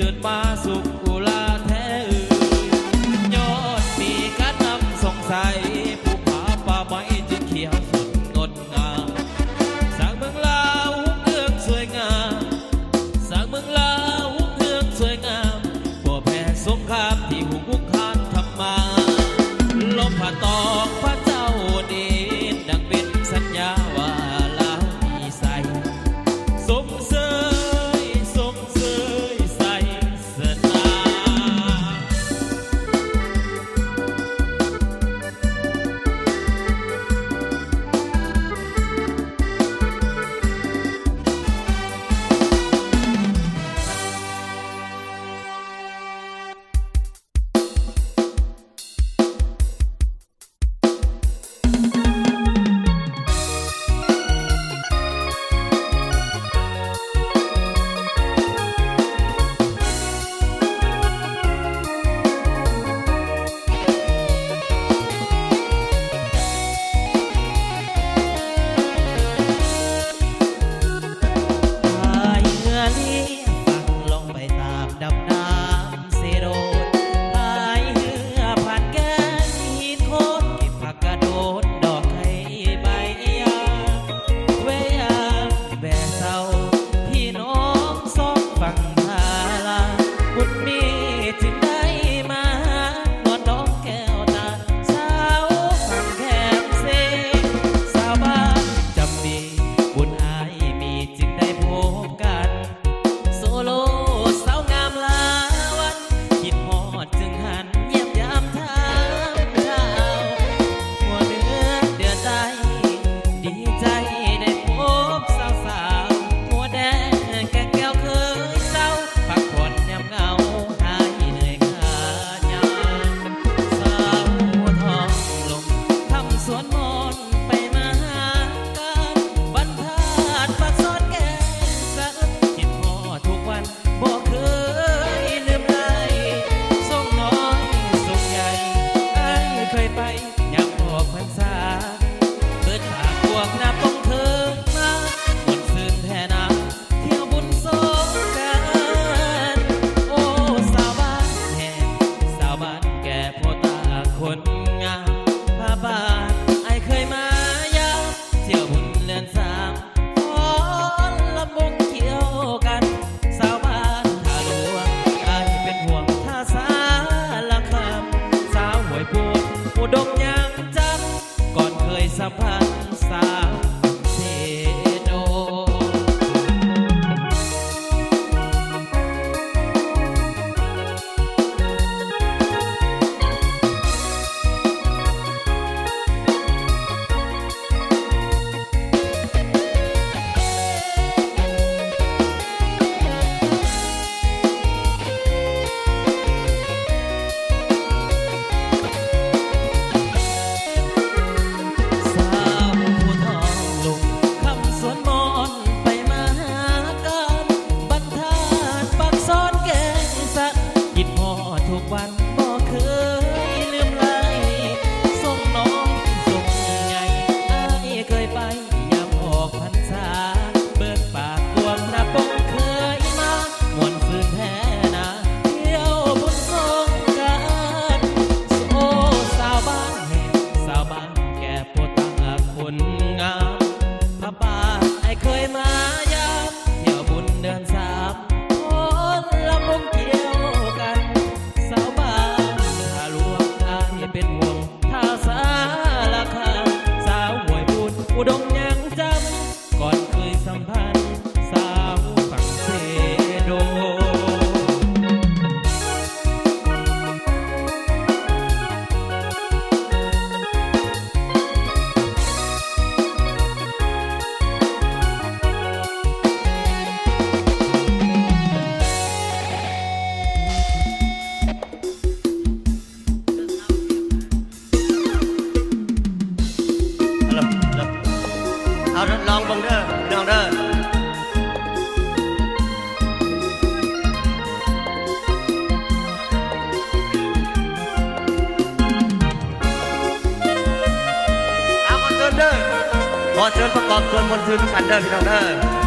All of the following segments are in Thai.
เจิดลาสุก เอพี่นเด้นรอเชิญประกอบเชิญมนต์ซื้อทุกท่นเดินพี่น้องเด้อ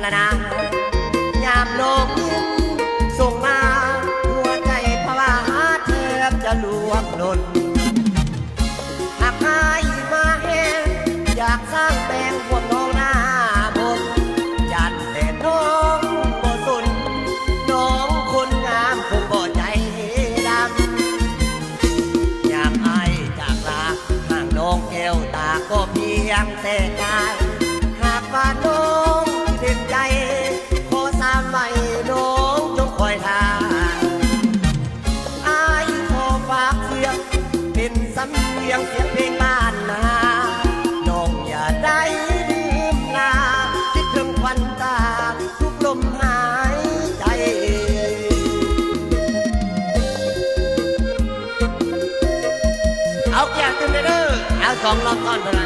แล้วนะ 长了看着。